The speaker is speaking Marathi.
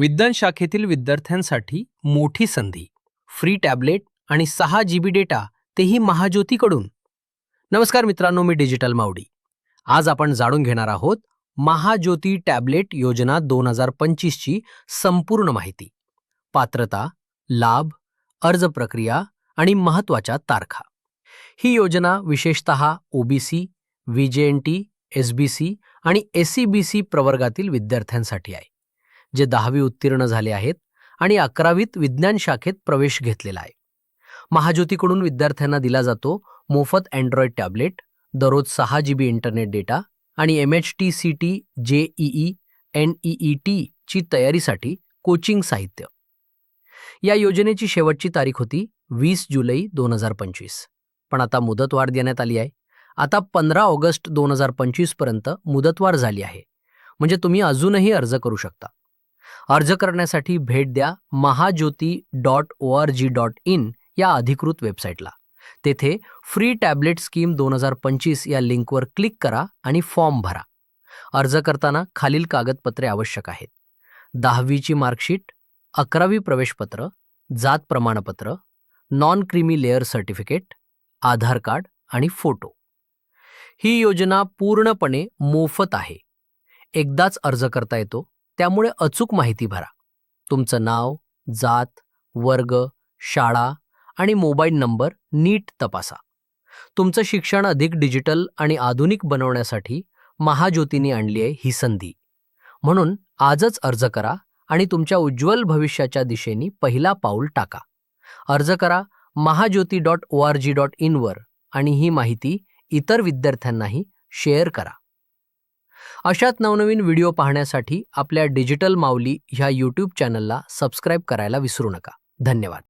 विज्ञान शाखेतील विद्यार्थ्यांसाठी मोठी संधी. फ्री टॅबलेट आणि सहा जी बी डेटा तेही महाज्योतीकडून. नमस्कार मित्रांनो मी डिजिटल मावडी आज आपण जाणून घेणार आहोत महाज्योती टॅबलेट योजना दोन हजार पंचवीसची संपूर्ण माहिती. पात्रता लाभ अर्ज प्रक्रिया आणि महत्त्वाच्या तारखा. ही योजना विशेषत OBC V J N T S B C आणि एस सी बी सी प्रवर्गातील विद्यार्थ्यांसाठी आहे. जे दहावी उत्तीर्ण झाले आहेत आणि अकरावीत विज्ञान शाखेत प्रवेश घेतलेला आहे. महाज्योतीकडून विद्यार्थ्यांना दिला जातो मोफत अँड्रॉइड टॅबलेट दररोज सहा जी बी इंटरनेट डेटा आणि M H T C T J E N E टीची तयारीसाठी कोचिंग साहित्य. या योजनेची शेवटची तारीख होती वीस जुलै दोन हजार पंचवीस. पण आता मुदतवाढ देण्यात आली आहे. आता पंधरा ऑगस्ट दोन हजार पंचवीसपर्यंत मुदतवाढ झाली आहे. म्हणजे तुम्ही अजूनही अर्ज करू शकता. अर्ज करण्यासाठी भेट द्या Mahajyoti dot O R G dot in या अधिकृत वेबसाईटला. तेथे फ्री टॅबलेट स्कीम दोन हजार पंचवीस या लिंकवर क्लिक करा आणि फॉर्म भरा. अर्ज करताना खालील कागदपत्रे आवश्यक आहेत. दहावीची मार्कशीट अकरावी प्रवेशपत्र जात प्रमाणपत्र non creamy layer certificate Aadhaar card आणि फोटो. ही योजना पूर्णपणे मोफत आहे. एकदाच अर्ज करता येतो त्यामुळे अचूक माहिती भरा. तुमचं नाव जात वर्ग शाळा आणि मोबाईल नंबर नीट तपासा. तुमचं शिक्षण अधिक डिजिटल आणि आधुनिक बनवण्यासाठी महाज्योतीने आणली आहे ही संधी. म्हणून आजच अर्ज करा आणि तुमच्या उज्ज्वल भविष्याच्या दिशेने पहिला पाऊल टाका. अर्ज करा Mahajyoti dot O R G dot इनवर आणि ही माहिती इतर विद्यार्थ्यांनाही शेअर करा. अशात नवनवीन व्हिडिओ पाहण्यासाठी आपल्या डिजिटल माऊली ह्या यूट्यूब चॅनलला सबस्क्राईब करायला विसरू नका. धन्यवाद.